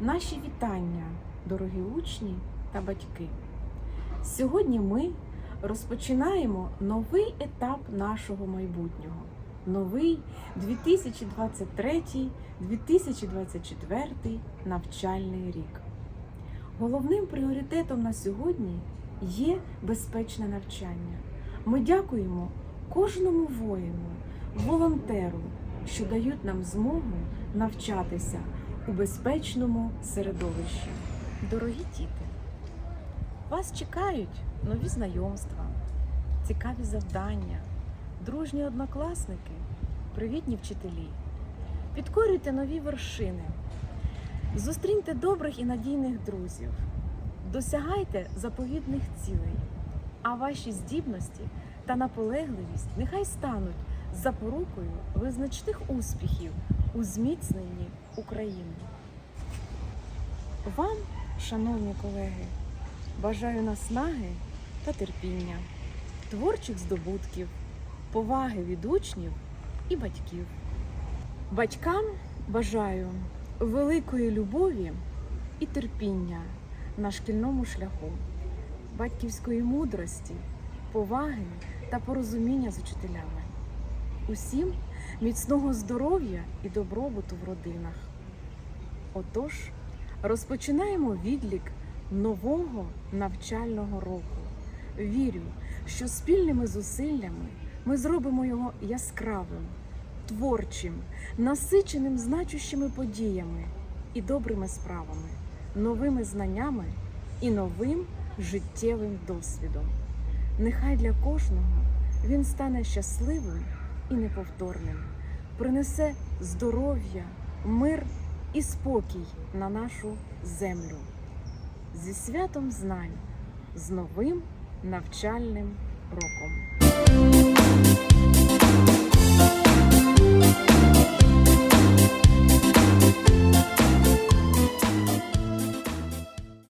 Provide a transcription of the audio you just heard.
Наші вітання, дорогі учні та батьки. Сьогодні ми розпочинаємо новий етап нашого майбутнього. Новий 2023-2024 навчальний рік. Головним пріоритетом на сьогодні є безпечне навчання. Ми дякуємо кожному воїну, волонтеру, що дають нам змогу навчатися у безпечному середовищі. Дорогі діти, вас чекають нові знайомства, цікаві завдання, дружні однокласники, привітні вчителі. Підкорюйте нові вершини, зустріньте добрих і надійних друзів, досягайте заповідних цілей, а ваші здібності та наполегливість нехай стануть запорукою визначних успіхів у зміцненні України. Вам, шановні колеги, бажаю наснаги та терпіння, творчих здобутків, поваги від учнів і батьків. Батькам бажаю великої любові і терпіння на шкільному шляху, батьківської мудрості, поваги та порозуміння з учителями. Усім міцного здоров'я і добробуту в родинах. Отож, розпочинаємо відлік нового навчального року. Вірю, що спільними зусиллями ми зробимо його яскравим, творчим, насиченим значущими подіями і добрими справами, новими знаннями і новим життєвим досвідом. Нехай для кожного він стане щасливим і неповторним, принесе здоров'я, мир і спокій на нашу землю. Зі святом знань, з новим навчальним роком.